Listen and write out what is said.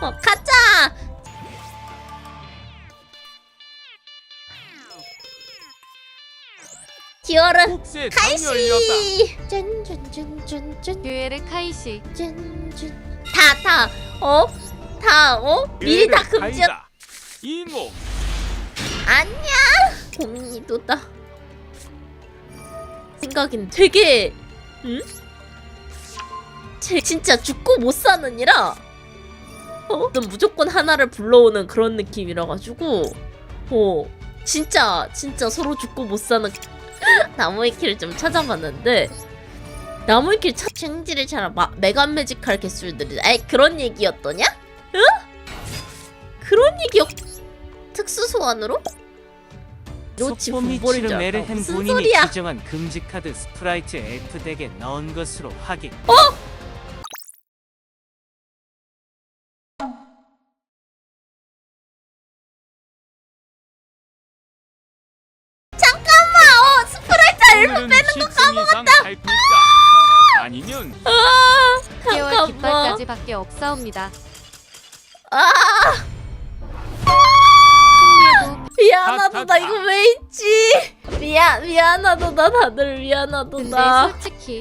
어, 가자. 디얼은 국세 장 열렸다. 카이시. 짠짠짠짠짠. 듀에르 카이시 짠짠. 다 다. 어? 다 어? 미리 다 금지. 가이다. 이모. 고민이도다. 생각엔 되게 응? 쟤 진짜 죽고 못 사는 이라 어? 넌 무조건 하나를 불러오는 그런 느낌이라 가지고 어 진짜 진짜 서로 죽고 못 사는 나무의 길을 좀 찾아봤는데 나무의 길 찾... 챙지를 잘 마, 메간 매직할 개수들이 아이 그런 얘기였더냐? 응? 그런 얘기였 특수 소환으로? 메르헨 무슨 본인이 소리야? 지정한 금지 카드 스프라이트 F 덱에 넣은 것으로 확인. 잠 아니면 아 10개월 잠깐만. 깃발까지 밖에 없사옵니다. 아! 미안하다 나 이거 왜 있지? 미안 미안하다 나 다들 미안하다. 솔직히